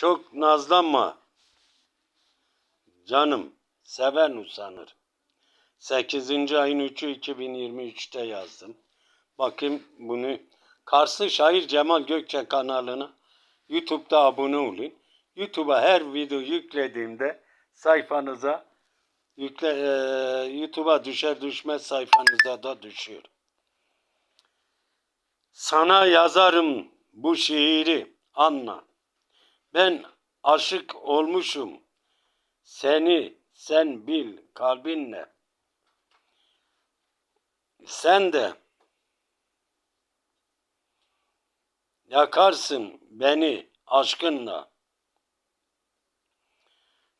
Çok nazlanma. Canım, seven usanır. 8. ayın 3'ü 2023'te yazdım. Bakayım bunu Karslı Şair Cemal Gökçe kanalına YouTube'da abone olun. YouTube'a her video yüklediğimde sayfanıza yükle, eee, YouTube'a düşer düşmez sayfanıza da düşüyor. Sana yazarım bu şiiri anla. Ben aşık olmuşum. Seni sen bil kalbinle. Sen de yakarsın beni aşkınla.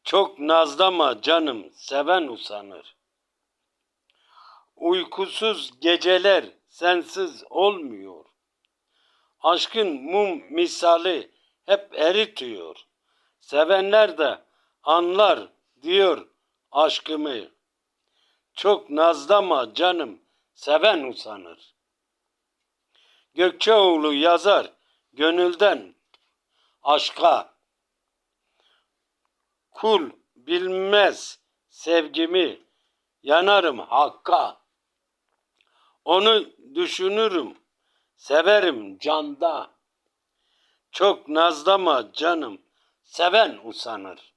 Çok nazlama canım seven usanır. Uykusuz geceler sensiz olmuyor. Aşkın mum misali hep eritiyor. Sevenler de anlar diyor aşkımı. Çok nazlama canım, seven usanır. Gökçeoğlu yazar gönülden aşka. Kul bilmez sevgimi, yanarım hakka. Onu düşünürüm, severim canda. Çok nazlama canım, seven usanır.